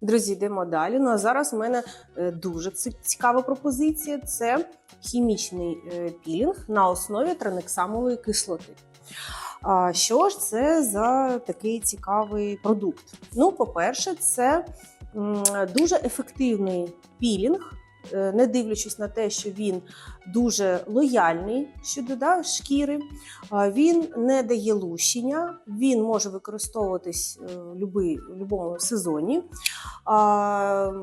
Друзі, йдемо далі. Ну а зараз в мене е, дуже цікава пропозиція: це хімічний е, пілінг на основі транексамової кислоти. А що ж це за такий цікавий продукт? Ну, по-перше, це дуже ефективний пілінг, не дивлячись на те, що він дуже лояльний щодо да, шкіри. Він не дає лущення, він може використовуватись е, в будь-якому сезоні.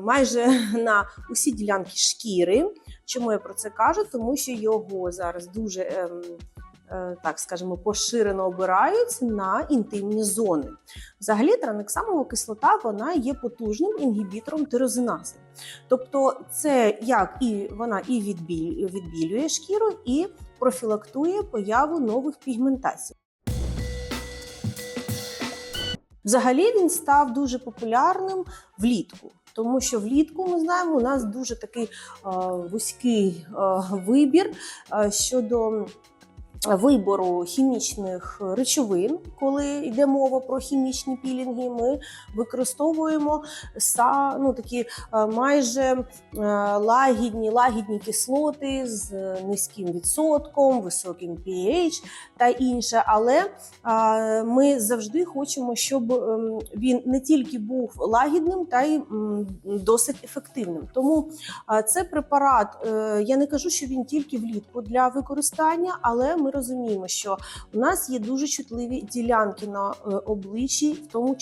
Майже на усі ділянки шкіри. Чому я про це кажу? Тому що його зараз дуже. Е, Так скажімо, поширено обирають на інтимні зони. Взагалі, транексамова кислота вона є потужним інгібітором тирозинази. Тобто, це як і вона і відбілює шкіру, і профілактує появу нових пігментацій. Взагалі він став дуже популярним влітку. Тому що влітку ми знаємо, у нас дуже такий е, вузький е, вибір щодо вибору хімічних речовин, коли йде мова про хімічні пілінги, ми використовуємо са, ну, такі е, майже е, лагідні, лагідні кислоти з низьким відсотком, високим pH та інше. Але ми завжди хочемо, щоб ем, він не тільки був лагідним, та й досить ефективним. Тому це препарат. е, Я не кажу, що він тільки влітку для використання, але ми розуміємо, що у нас є дуже чутливі ділянки на е, обличчі, в тому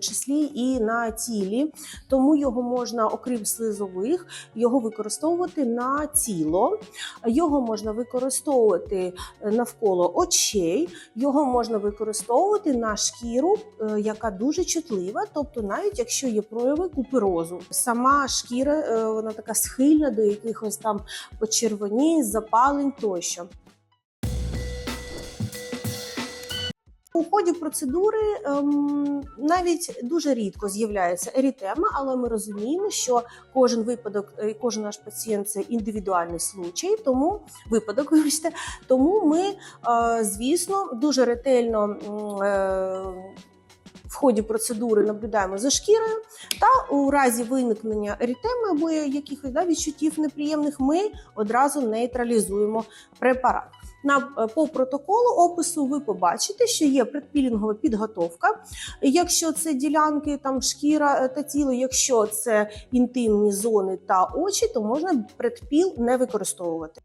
числі і на тілі. Тому його можна, окрім слизових, його використовувати на тіло. Його можна використовувати е, навколо очей, його можна використовувати на шкіру, е, яка дуже чутлива, тобто навіть якщо є прояви куперозу. Сама шкіра вона така схильна до якихось там почервонінь, запалень тощо. У ході процедури ем, навіть дуже рідко з'являється ерітема, але ми розуміємо, що кожен випадок, і кожен наш пацієнт це індивідуальний случай, тому випадок, вибачте, тому ми, е, звісно, дуже ретельно е, в ході процедури наблюдаємо за шкірою, та у разі виникнення ерітеми або якихось да, відчуттів неприємних, ми одразу нейтралізуємо препарат. На е, по протоколу опису ви побачите, що є предпілінгова підготовка. Якщо це ділянки там шкіра е, та тіло, якщо це інтимні зони та очі, то можна предпіл не використовувати.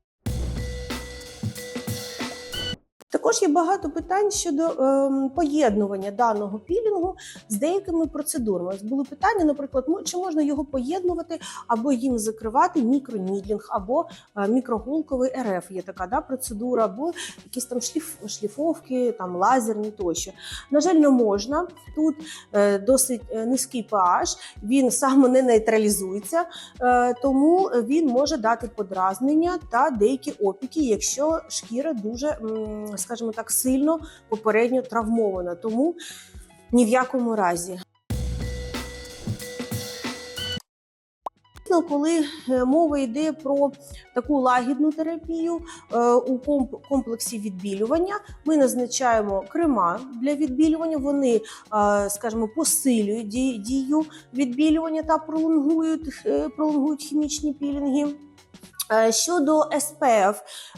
Також є багато питань щодо ем, поєднування даного пілінгу з деякими процедурами. Були питання, наприклад, мо- чи можна його поєднувати або їм закривати мікронідлінг, або е, мікрогулковий РФ. Є така да, процедура, або якісь там шліф, шліфовки, там лазерні тощо. На жаль, не можна. Тут е, досить е, низький pH, він саме не нейтралізується, е, тому він може дати подразнення та деякі опіки, якщо шкіра дуже, м, скажімо так, сильно попередньо травмована. Тому ні в якому разі. Коли е, мова йде про таку лагідну терапію е, у комплексі відбілювання, ми назначаємо крема для відбілювання. Вони, е, скажімо, посилюють дію відбілювання та пролонгують, пролонгують хімічні пілінги. Е, Щодо SPF,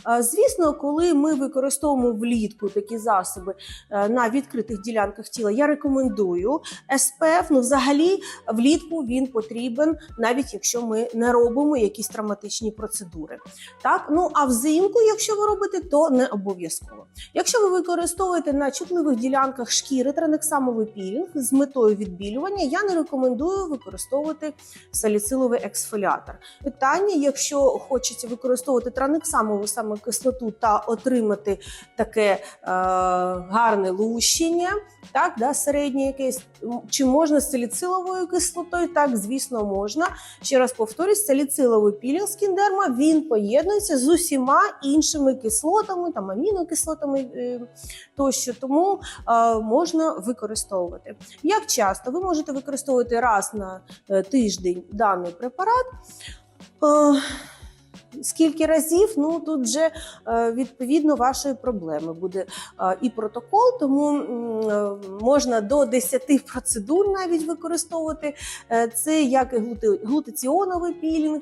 е, звісно, коли ми використовуємо влітку такі засоби е, на відкритих ділянках тіла, я рекомендую SPF. Ну, взагалі, влітку він потрібен, навіть якщо ми не робимо якісь травматичні процедури. Так, ну а взимку, якщо ви робите, то не обов'язково. Якщо ви використовуєте на чутливих ділянках шкіри транексамовий пілінг з метою відбілювання, я не рекомендую використовувати саліциловий ексфоліатор. Питання, якщо хочеться використовувати транексамову саме кислоту та отримати таке е, гарне лущення, так, да, середнє якесь, чи можна з саліциловою кислотою? Так, звісно, можна. Ще раз повторюсь, саліциловий пілінг скіндерма він поєднується з усіма іншими кислотами, там амінокислотами е, тощо, тому е, можна використовувати. Як часто ви можете використовувати раз на е, тиждень даний препарат? Скільки разів? Ну тут вже е, відповідно вашої проблеми буде е, і протокол, тому е, можна до 10 процедур навіть використовувати. Це як глутиціоновий пілінг,